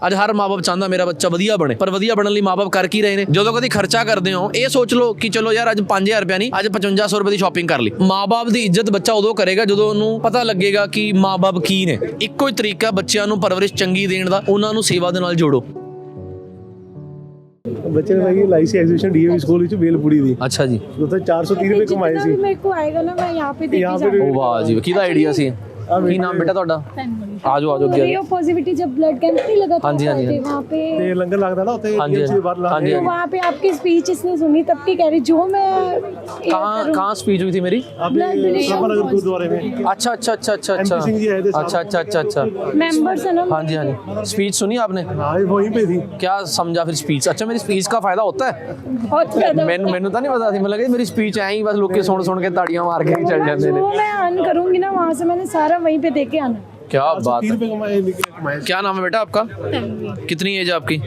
ਅੱਜ ਹਰ ਮਾਪੇ ਚਾਹੁੰਦਾ ਮੇਰਾ ਬੱਚਾ ਵਧੀਆ ਬਣੇ ਪਰ ਵਧੀਆ ਬਣਨ ਲਈ ਮਾਪੇ ਕਰ ਕੀ ਰਹੇ ਨੇ? ਜਦੋਂ ਕਦੀ ਖਰਚਾ ਕਰਦੇ ਹੋ ਇਹ ਸੋਚ ਲਓ ਕਿ ਚਲੋ ਯਾਰ ਅੱਜ 5000 ਰੁਪਏ ਨਹੀਂ ਅੱਜ 5500 ਰੁਪਏ ਦੀ ਸ਼ਾਪਿੰਗ ਕਰ ਲਈ। ਮਾਪੇ ਦੀ ਇੱਜ਼ਤ ਬੱਚਾ ਉਦੋਂ ਕਰੇਗਾ ਜਦੋਂ ਉਹਨੂੰ ਪਤਾ ਲੱਗੇਗਾ ਕਿ ਮਾਪੇ ਕੀ ਨੇ। ਇੱਕੋ ਹੀ ਤਰੀਕਾ ਬੱਚਿਆਂ ਨੂੰ ਪਰਵਰਿਸ਼ ਚੰਗੀ ਦੇਣ ਦਾ ਉਹਨਾਂ ਨੂੰ ਸੇਵਾ ਦੇ ਨਾਲ ਜੋੜੋ। ਬੱਚੇ ਨੇ ਭਾਈ ਲਾਈਸੀ ਐਗਜ਼ੀਬਿਸ਼ਨ ਡੀਏਵੀ ਸਕੂਲ ਵਿੱਚ ਬੇਲਪੂਰੀ ਦੀ। ਅੱਛਾ ਜੀ। ਉੱਥੇ 430 ਰੁਪਏ ਕਮਾਏ ਸੀ। ਮੇਰੇ ਆਏਗਾ ਨਾ ਮੈਂ ਯਹਾਂ ਪੇ ਦੇ ਕੇ ਜਾਵਾਂ ਵਾਹ ਜੀ ਕਿਹਦਾ ਆਈਡੀਆ ਸੀ? ਕੀ ਨਾਮ ਬੇਟਾ ਤੁਹਾਡਾ ਆਜੋ ਆਜੋ ਅੱਗੇ रीओ पॉजिटिविटी जब ब्लड कैंप नहीं लगा था हाँ जी, हाँ जी, थे हाँ वहाँ पे ਤੇ ਲੰਗਰ ਲੱਗਦਾ ਨਾ ਉੱਥੇ ਹਾਂਜੀ, DMC ਦੇ ਬਾਹਰ ਲਾ ਹਾਂਜੀ, ਕੇ तो वहाँ पे आपकी स्पीच इसने सुनी तब की कह रही जो मैं ये कहाँ करूँ- कहाँ स्पीच हुई थी मेरी आपने Blood donation सफर cause। गुरुद्वारे में अच्छा अच्छा अच्छा अच्छा अच्छा MP सिंह जी आए थे साहब। अच्छा अच्छा अच्छा अच्छा मेंबर्स है ना हाँ जी हाँ जी स्पीच सुनी आपने हाँ ये वहीं पे थी क्या समझा फिर स्पीच अच्छा मेरी स्पीच का फायदा होता है बहुत ज्यादा ਮੈਨੂੰ ਮੈਨੂੰ ਤਾਂ ਨਹੀਂ ਪਤਾ ਸੀ ਮੈਨੂੰ ਲੱਗਾ ਮੇਰੀ ਸਪੀਚ ਐਂ ਹੀ ਬਸ ਲੋਕੀ ਸੁਣ ਸੁਣ ਕੇ ਤਾੜੀਆਂ ਮਾਰ ਕੇ ਹੀ ਚੱਲ ਜਾਂਦੇ ਨੇ जो मैं अर्न करूंगी ना वहाँ से मैंने सारा वहीं पे देके आना क्या बात 30 है रुपए कमाए निकले कमाए क्या नाम है बेटा आपका कितनी एज है आपकी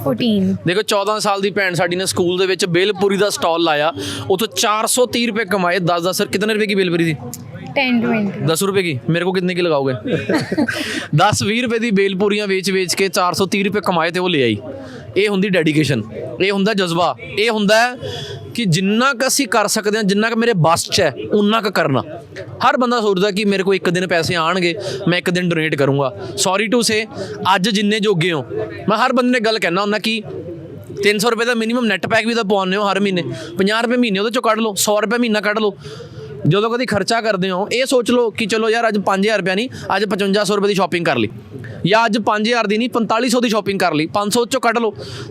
14 ਦੇਖੋ 14 ਸਾਲ ਦੀ ਭੈਣ ਸਾਡੀ ਨੇ ਸਕੂਲ ਦੇ ਵਿੱਚ ਬੇਲਪੂਰੀ ਦਾ ਸਟਾਲ ਲਾਇਆ ਉਤੋਂ 430 ਰੁਪਏ ਕਮਾਏ 10 10 ਸਰ ਕਿਤਨੇ ਰੁਪਏ की बेलपूरी थी 10 20 दस रुपए की मेरे को कितने की लगाओगे दस ਵੀਹ ਰੁਪਏ ਦੀ ਬੇਲਪੂਰੀਆਂ ਵੇਚ ਵੇਚ ਕੇ 430 ਰੁਪਏ ਕਮਾਏ ਤੇ ਉਹ ਲੈ ਆਈ ਇਹ ਹੁੰਦੀ ਡੈਡੀਕੇਸ਼ਨ ਇਹ ਹੁੰਦਾ ਜਜ਼ਬਾ ਇਹ ਹੁੰਦਾ ਹੈ ਕਿ ਜਿੰਨਾ ਕ ਅਸੀਂ ਕਰ ਸਕਦੇ ਹਾਂ, ਜਿੰਨਾ ਕ ਮੇਰੇ ਬਸ 'ਚ ਹੈ ਉਨਾ ਕ ਕਰਨਾ। ਹਰ ਬੰਦਾ ਸੋਚਦਾ ਕਿ ਮੇਰੇ ਕੋਲ ਇੱਕ ਦਿਨ ਪੈਸੇ ਆਣਗੇ ਮੈਂ ਇੱਕ ਦਿਨ ਡੋਨੇਟ ਕਰੂੰਗਾ। ਸੌਰੀ ਟੂ ਸੇ ਅੱਜ ਜਿੰਨੇ ਜੋਗੇ ਹੋ, ਮੈਂ ਹਰ ਬੰਦੇ ਨੇ ਗੱਲ ਕਹਿਣਾ ਹੁੰਦਾ ਕਿ 300 ਰੁਪਏ ਦਾ ਮਿਨੀਮਮ ਨੈਟ ਪੈਕ ਵੀ ਤਾਂ ਪਵਾਉਂਦੇ ਹੋ ਹਰ ਮਹੀਨੇ। 50 ਰੁਪਏ ਮਹੀਨੇ ਉਹਦੇ ਚੋਂ ਕੱਢ ਲਓ 100 ਰੁਪਏ ਮਹੀਨਾ ਕੱਢ ਲਓ। ਜਦੋਂ ਕਦੀ ਖਰਚਾ ਕਰਦੇ ਹੋ, ਇਹ ਸੋਚ ਲਓ ਕਿ ਚਲੋ ਯਾਰ ਅੱਜ 5000 ਰੁਪਇਆ ਨਹੀਂ, ਅੱਜ 5500 ਰੁਪਏ ਦੀ ਸ਼ਾਪਿੰਗ ਕਰ ਲਈ। ਜਾਂ ਅੱਜ 5000 ਦੀ ਨਹੀਂ 4500 ਦੀ ਸ਼ਾਪਿੰਗ ਕਰ ਲਈ 500 ਚੋਂ ਕੱਢ ਲਓ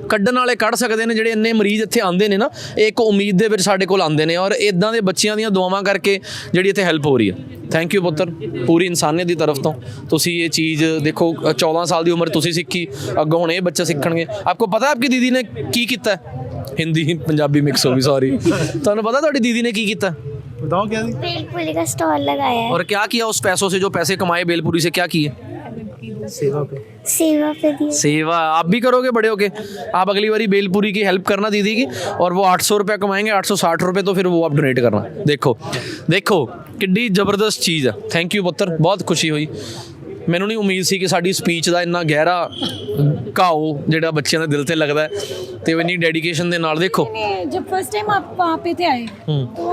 ਕੱਢਣ ਵਾਲੇ ਕੱਢ ਸਕਦੇ ਨੇ ਜਿਹੜੇ ਇੰਨੇ ਮਰੀਜ਼ ਇੱਥੇ ਆਉਂਦੇ ਨੇ ਨਾ ਇਹ ਇੱਕ ਉਮੀਦ ਦੇ ਵਿੱਚ ਸਾਡੇ ਕੋਲ ਆਉਂਦੇ ਨੇ ਔਰ ਇਦਾਂ ਦੇ ਬੱਚਿਆਂ ਦੀਆਂ ਦੁਆਵਾਂ ਕਰਕੇ ਜਿਹੜੀ ਇੱਥੇ ਹੈਲਪ ਹੋ ਰਹੀ ਹੈ ਥੈਂਕ ਯੂ ਪੁੱਤਰ ਪੂਰੀ ਇਨਸਾਨੀਅਤ ਦੀ ਤਰਫ ਤੋਂ ਤੁਸੀਂ ਇਹ ਚੀਜ਼ ਦੇਖੋ ਅ, 14 ਸਾਲ ਦੀ ਉਮਰ ਤੁਸੀਂ ਸਿੱਖੀ ਅੱਗੋਂ ਹੁਣ ਇਹ ਬੱਚੇ ਸਿੱਖਣਗੇ ਆਪਕੋ ਪਤਾ ਆਪਕੀ ਦੀਦੀ ਨੇ ਕੀ ਕੀਤਾ ਹੈ? ਹਿੰਦੀ ਪੰਜਾਬੀ ਮਿਕਸ ਹੋ ਗਈ ਸੌਰੀ ਤੁਹਾਨੂੰ ਪਤਾ ਤੁਹਾਡੀ ਦੀਦੀ ਨੇ ਕੀ ਕੀਤਾ ਹੈ? बताओ क्या थी बेलपुरी का स्टॉल लगाया है और क्या किया उस पैसों से जो पैसे कमाए बेलपुरी से क्या किए सेवा पे। सेवा पे सेवा आप भी करोगे बड़े होके? आप अगली बारी बेलपुरी की हेल्प करना दीदी की और वो आठ सौ रुपया कमाएँगे आठ सौ साठ रुपये तो फिर वो आप डोनेट करना। देखो देखो किड्डी ज़बरदस्त चीज़ है। थैंक यू पुत्र। बहुत खुशी हुई। ਮੈਨੂੰ ਨਹੀਂ ਉਮੀਦ ਸੀ ਕਿ ਸਾਡੀ ਸਪੀਚ ਦਾ ਇੰਨਾ ਗਹਿਰਾ ਘਾਓ ਜਿਹੜਾ ਬੱਚਿਆਂ ਦੇ ਦਿਲ ਤੇ ਲੱਗਦਾ ਹੈ ਤੇ ਉਹ ਇੰਨੀ ਡੈਡੀਕੇਸ਼ਨ ਦੇ ਨਾਲ ਦੇਖੋ मैंने जब फर्स्ट टाइम आप वहाँ पे थे आए तो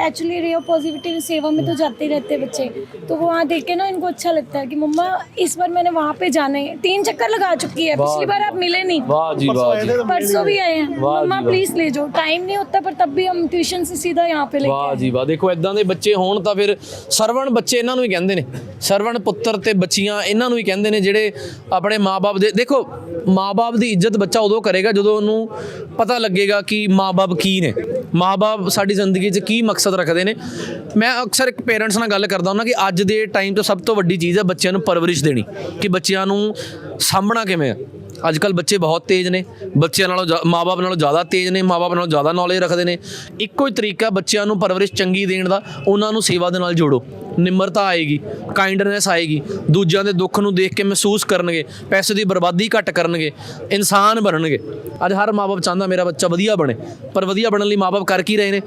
एक्चुअली रेयो पॉजिटिविटी सेवा में तो जाते ही रहते हैं बच्चे तो वो वहाँ देख के ना इनको अच्छा लगता है कि मम्मा इस बार मैंने वहाँ पे जाना है तीन चक्कर लगा चुकी है पिछली बार आप मिले नहीं ਵਾਹ ਜੀ ਵਾਹ ਜੀ परसों भी आए हैं वाह मम्मा जी, वाह। प्लीज ले जाओ टाइम नहीं होता पर तब भी हम ट्यूशन से सीधा यहाँ पे लेके ਵਾਹ आए ਜੀ ਵਾਹ ਦੇਖੋ ਇਦਾਂ ਦੇ ਬੱਚੇ ਹੋਣ ਤਾਂ ਫਿਰ ਸਰਵਣ ਬੱਚੇ ਇਹਨਾਂ ਨੂੰ ਹੀ ਕਹਿੰਦੇ ਨੇ ਸਰਵਣ ਪੁੱਤਰ ਤੇ ਬੱਚੀਆਂ ਇਹਨਾਂ ਨੂੰ ਹੀ ਕਹਿੰਦੇ ਨੇ ਜਿਹੜੇ ਆਪਣੇ ਮਾਪੇ ਦੇ ਦੇਖੋ ਮਾਪੇ ਦੀ ਇੱਜ਼ਤ ਬੱਚਾ ਉਦੋਂ ਕਰੇਗਾ ਜਦੋਂ ਉਹਨੂੰ ਪਤਾ ਲੱਗੇਗਾ ਕਿ ਮਾਪੇ ਕੀ ਨੇ। ਮਾਪੇ ਸਾਡੀ ਜ਼ਿੰਦਗੀ 'ਚ ਕੀ ਮਕਸਦ ਰੱਖਦੇ ਨੇ। ਮੈਂ ਅਕਸਰ ਇੱਕ ਪੇਰੈਂਟਸ ਨਾਲ ਗੱਲ ਕਰਦਾ ਹੁੰਦਾ ਕਿ ਅੱਜ ਦੇ ਟਾਈਮ 'ਤੇ ਸਭ ਤੋਂ ਵੱਡੀ ਚੀਜ਼ ਹੈ ਬੱਚਿਆਂ ਨੂੰ ਪਰਵਰਿਸ਼ ਦੇਣੀ। ਕਿ ਬੱਚਿਆਂ ਨੂੰ ਸਾਂਭਣਾ ਕਿਵੇਂ ਹੈ ਅੱਜ ਕੱਲ ਬੱਚੇ ਬਹੁਤ ਤੇਜ਼ ਨੇ। ਬੱਚਿਆਂ ਨਾਲੋਂ ਜ਼ਿਆ- ਮਾਪੇ ਨਾਲੋਂ ਜ਼ਿਆਦਾ ਤੇਜ਼ ਨੇ ਮਾਪੇ ਨਾਲੋਂ ਜ਼ਿਆਦਾ ਨੌਲੇਜ ਰੱਖਦੇ ਨੇ। ਇੱਕੋ ਹੀ ਤਰੀਕਾ ਬੱਚਿਆਂ ਨੂੰ ਪਰਵਰਿਸ਼ ਚੰਗੀ ਦੇਣ ਦਾ, ਉਹਨਾਂ ਨੂੰ ਸੇਵਾ ਦੇ ਨਾਲ ਜੋੜੋ। ਨਿਮਰਤਾ ਆਏਗੀ ਕਾਈਂਡਨੈਸ ਆਏਗੀ, ਦੂਜਿਆਂ ਦੇ ਦੁੱਖ ਨੂੰ ਦੇਖ ਕੇ ਮਹਿਸੂਸ ਕਰਨਗੇ, ਪੈਸੇ ਦੀ ਬਰਬਾਦੀ ਘੱਟ ਕਰਨਗੇ, ਇਨਸਾਨ ਬਣਨਗੇ। ਅੱਜ ਹਰ ਮਾਪੇ ਚਾਹੁੰਦਾ ਮੇਰਾ ਬੱਚਾ ਵਧੀਆ ਬਣੇ, ਪਰ ਵਧੀਆ ਬਣਨ ਲਈ ਮਾਪੇ ਕਰ ਕੀ ਰਹੇ ਨੇ?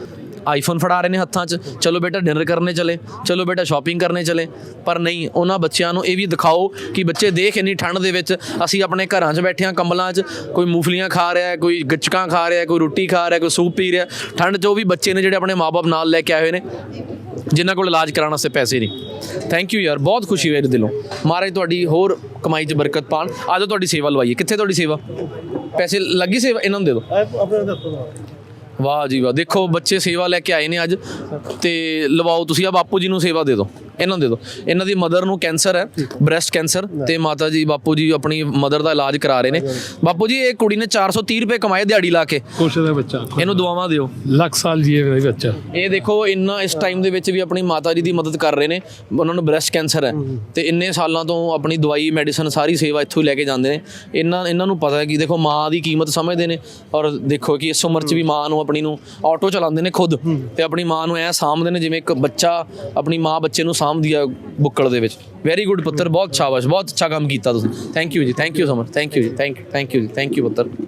ਆਈਫੋਨ ਫੜਾ ਰਹੇ ਨੇ ਹੱਥਾਂ 'ਚ। ਚਲੋ ਬੇਟਾ ਡਿਨਰ ਕਰਨੇ ਚਲੇ। ਚਲੋ ਬੇਟਾ ਸ਼ਾਪਿੰਗ ਕਰਨੇ ਚਲੇ। ਪਰ ਨਹੀਂ, ਉਹਨਾਂ ਬੱਚਿਆਂ ਨੂੰ ਇਹ ਵੀ ਦਿਖਾਓ ਕਿ ਬੱਚੇ ਦੇਖ ਇੰਨੀ ਠੰਡ ਦੇ ਵਿੱਚ। ਅਸੀਂ ਆਪਣੇ ਘਰਾਂ 'ਚ ਬੈਠੇ ਆ ਕੰਬਲਾਂ 'ਚ। ਕੋਈ ਮੂਫਲੀਆਂ ਖਾ ਰਿਹਾ ਕੋਈ ਗੱਚਕਾਂ ਖਾ ਰਿਹਾ ਕੋਈ ਰੋਟੀ ਖਾ ਰਿਹਾ ਕੋਈ ਸੂਪ ਪੀ ਰਿਹਾ ਠੰਡ 'ਚ ਉਹ ਵੀ ਬੱਚੇ ਨੇ ਜਿਹੜੇ ਆਪਣੇ ਮਾਪੇ ਨਾਲ ਲੈ ਕੇ ਆਏ ਨੇ। ਜਿਨ੍ਹਾਂ ਕੋਲ ਇਲਾਜ ਕਰਾਉਣ ਵਾਸਤੇ ਪੈਸੇ ਨਹੀਂ। ਥੈਂਕ ਯੂ ਯਾਰ, ਬਹੁਤ ਖੁਸ਼ੀ ਹੋਈ ਦਿਲੋਂ। ਮਹਾਰਾਜ ਤੁਹਾਡੀ ਹੋਰ ਕਮਾਈ 'ਚ ਬਰਕਤ ਪਾਣ। ਆਜੋ ਤੁਹਾਡੀ ਸੇਵਾ ਲਵਾਈਏ। ਕਿੱਥੇ ਤੁਹਾਡੀ ਸੇਵਾ? ਪੈਸੇ ਲੱਗੀ ਸੇਵਾ? ਇਹਨਾਂ ਨੂੰ ਦੇ ਦਿਓ। ਆਪਣੇ ਦੱਸੋ ਵਾਹ ਜੀ ਵਾਹ। ਦੇਖੋ, ਬੱਚੇ ਸੇਵਾ ਲੈ ਕੇ ਆਏ ਨੇ ਅੱਜ ਤੇ ਲਵਾਓ ਤੁਸੀਂ। ਆ ਬਾਪੂ ਜੀ ਨੂੰ ਸੇਵਾ ਦੇ ਦਿਓ। ਇਹਨਾਂ ਦੇ ਦਿਓ। ਇਹਨਾਂ ਦੀ ਮਦਰ ਨੂੰ ਕੈਂਸਰ ਹੈ ਬ੍ਰੈਸਟ ਕੈਂਸਰ ਤੇ ਮਾਤਾ ਜੀ ਬਾਪੂ ਜੀ ਆਪਣੀ ਮਦਰ ਦਾ ਇਲਾਜ ਕਰਾ ਰਹੇ ਨੇ। ਬਾਪੂ ਜੀ ਇਹ ਕੁੜੀ ਨੇ 430 ਰੁਪਏ ਕਮਾਏ ਦਿਹਾੜੀ ਲਾ ਕੇ। ਖੁਸ਼ ਦਾ ਬੱਚਾ। ਇਹਨੂੰ ਦੁਆਵਾਂ ਦਿਓ। ਲੱਖ ਸਾਲ ਜੀਏ ਮੇਰਾ ਬੱਚਾ ਇਹ ਦੇਖੋ ਇੰਨਾ ਇਸ ਟਾਈਮ ਦੇ ਵਿੱਚ ਵੀ ਆਪਣੀ ਮਾਤਾ ਜੀ ਦੀ ਮਦਦ ਕਰ ਰਹੇ ਨੇ। ਉਹਨਾਂ ਨੂੰ ਬ੍ਰੈਸਟ ਕੈਂਸਰ ਹੈ। ਤੇ ਇੰਨੇ ਸਾਲਾਂ ਤੋਂ ਆਪਣੀ ਦਵਾਈ ਮੈਡੀਸਨ ਸਾਰੀ ਸੇਵਾ ਇੱਥੋਂ ਹੀ ਲੈ ਕੇ ਜਾਂਦੇ ਨੇ। ਇਹਨਾਂ ਇਹਨਾਂ ਨੂੰ ਪਤਾ ਹੈ ਕਿ ਦੇਖੋ ਮਾਂ ਦੀ ਕੀਮਤ ਸਮਝਦੇ ਨੇ। ਔਰ ਦੇਖੋ ਕਿ ਇਸ ਉਮਰ 'ਚ ਵੀ ਮਾਂ ਨੂੰ ਆਪਣੀ ਨੂੰ ਆਟੋ ਚਲਾਉਂਦੇ ਨੇ ਖੁਦ। ਤੇ ਆਪਣੀ ਮਾਂ ਨੂੰ ਐ ਸਾਂਭਦੇ ਨੇ ਜਿਵੇਂ ਇੱਕ ਬੱਚਾ ਆਪਣੀ ਮਾਂ ਬੱਚੇ ਨੂੰ ਸਾਂਭਦੀ ਆ ਬੁੱਕਲ ਦੇ ਵਿੱਚ। ਵੈਰੀ ਗੁੱਡ ਪੁੱਤਰ, ਬਹੁਤ ਸ਼ਾਬਾਸ਼, ਬਹੁਤ ਅੱਛਾ ਕੰਮ ਕੀਤਾ ਤੁਸੀਂ। ਥੈਂਕ ਯੂ ਜੀ thank you so much thank you ਜੀ ਥੈਂਕ ਯੂ ਥੈਂਕ ਯੂ ਜੀ ਥੈਂਕ ਯੂ ਪੁੱਤਰ।